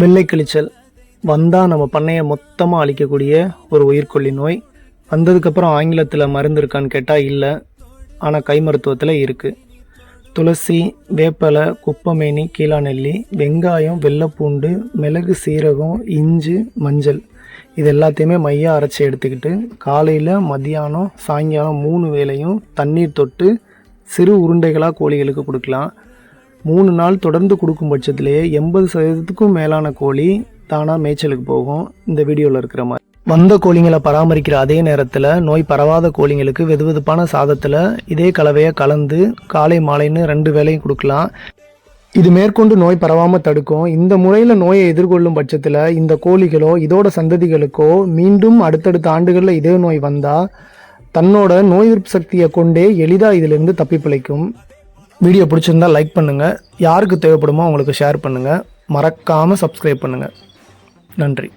வெள்ளை கிழிச்சல் வந்தால் நம்ம பண்ணையை மொத்தமாக அழிக்கக்கூடிய ஒரு உயிர்கொல்லி நோய். வந்ததுக்கப்புறம் ஆங்கிலத்தில் மருந்து இருக்கான்னு கேட்டால் இல்லை. ஆனால் கை மருத்துவத்தில் இருக்குது துளசி வேப்பலை குப்பமேனி கீழாநெல்லி வெங்காயம் வெள்ளைப்பூண்டு மிளகு சீரகம் இஞ்சி மஞ்சள். இது எல்லாத்தையுமே மையாக அரைச்சி எடுத்துக்கிட்டு காலையில் மதியானம் சாயங்காலம் மூணு வேளையும் தண்ணீர் தொட்டு சிறு உருண்டைகளாக கோழிகளுக்கு கொடுக்கலாம். மூணு நாள் தொடர்ந்து கொடுக்கும் பட்சத்திலேயே எண்பது சதவீதத்துக்கும் மேலான கோழி தானாக மேய்ச்சலுக்கு போகும். இந்த வீடியோவில் இருக்கிற மாதிரி. வந்த கோழிங்களை பராமரிக்கிற அதே நேரத்தில் நோய் பரவாத கோழிங்களுக்கு வெதுவெதுப்பான சாதத்தில் இதே கலவையை கலந்து காலை மாலைன்னு ரெண்டு வேலையும் கொடுக்கலாம். இது மேற்கொண்டு நோய் பரவாமல் தடுக்கும். இந்த முறையில் நோயை எதிர்கொள்ளும் பட்சத்தில் இந்த கோழிகளோ இதோட சந்ததிகளுக்கோ மீண்டும் அடுத்தடுத்த ஆண்டுகளில் இதே நோய் வந்தால் தன்னோட நோய் எதிர்ப்பு சக்தியை கொண்டே எளிதாக இதிலிருந்து தப்பி பிழைக்கும் வீடியோ பிடிச்சிருந்தா லைக் பண்ணுங்கள் யாருக்கு தேவைப்படுமோ அவங்களுக்கு ஷேர் பண்ணுங்கள் மறக்காமல் சப்ஸ்கிரைப் பண்ணுங்கள் நன்றி.